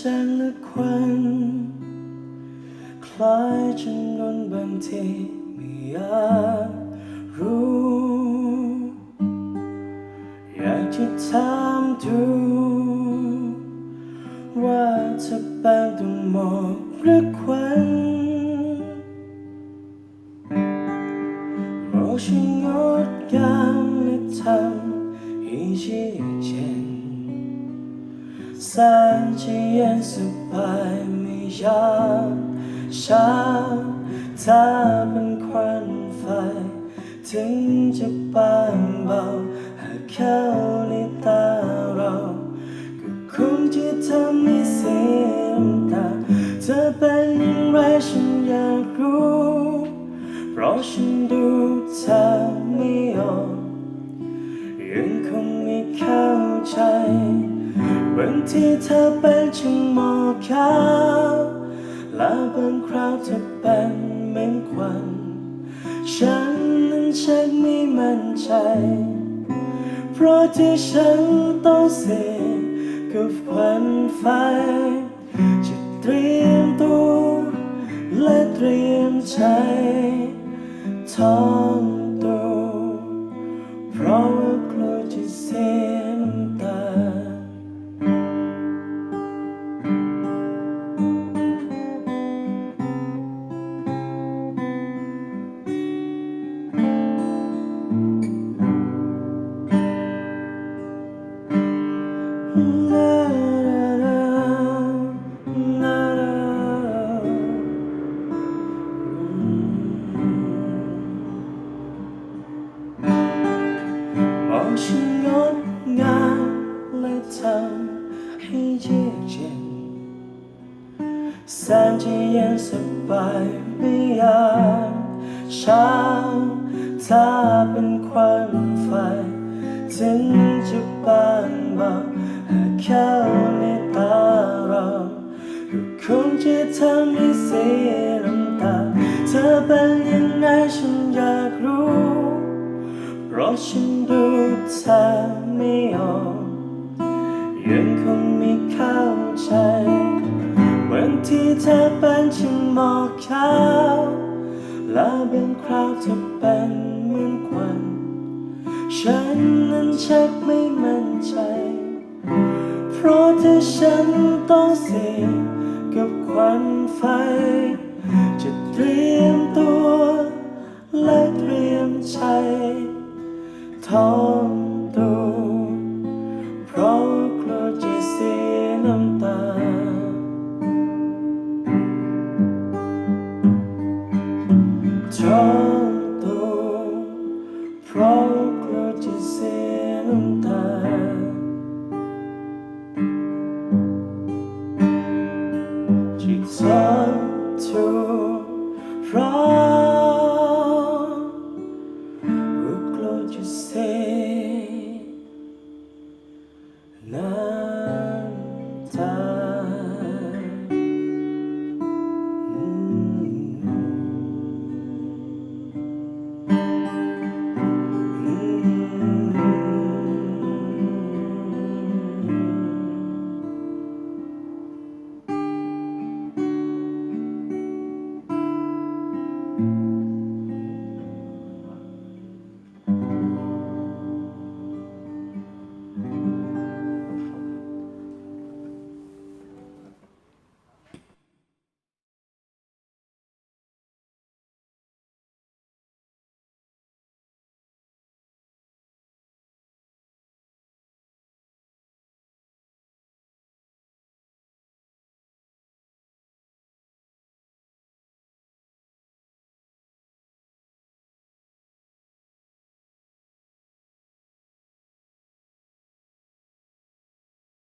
จางและควันคล้ายจนนนบางทีไม่อยากรู้ อยากจะถามดูว่าจะเป็นต้องหมอกหรือควันมอกช่างดงามและทำให้ชีวิตเย็น แสนจะเย็นสบายไม่ยากช้าถ้าเป็นควันไฟ ถึงจะบางเบา หากเข้าในตาเรา ก็คงจะทำให้เสียน้ำตาเธอเป็นอย่างไรฉันอยากรู้ เพราะฉันดู บางทีเธอเป็นช่างหมอกขาวและบางคราวเธอเป็นเหมือนควัน ฉันนั้นชักไม่มั่นใจ เพราะที่ฉันต้องเสียกับควันไฟจะเตรียมตัวและเตรียมใจท้อ ดงามและทำให้เยือกเย็นแสนจะเย็นสบายไม่ยากเช้า ดูเธอไม่ออกยังคงไม่เข้าใจบางทีเธอเป็นฉันหมอกขาวและบางคราวเธอเป็นเหมือนควันฉันนั้นชักไม่มั่นใจ เพราะถ้าฉันต้องเสียกับควันไฟ จะเตรียมตัวและเตรียมใจ ท้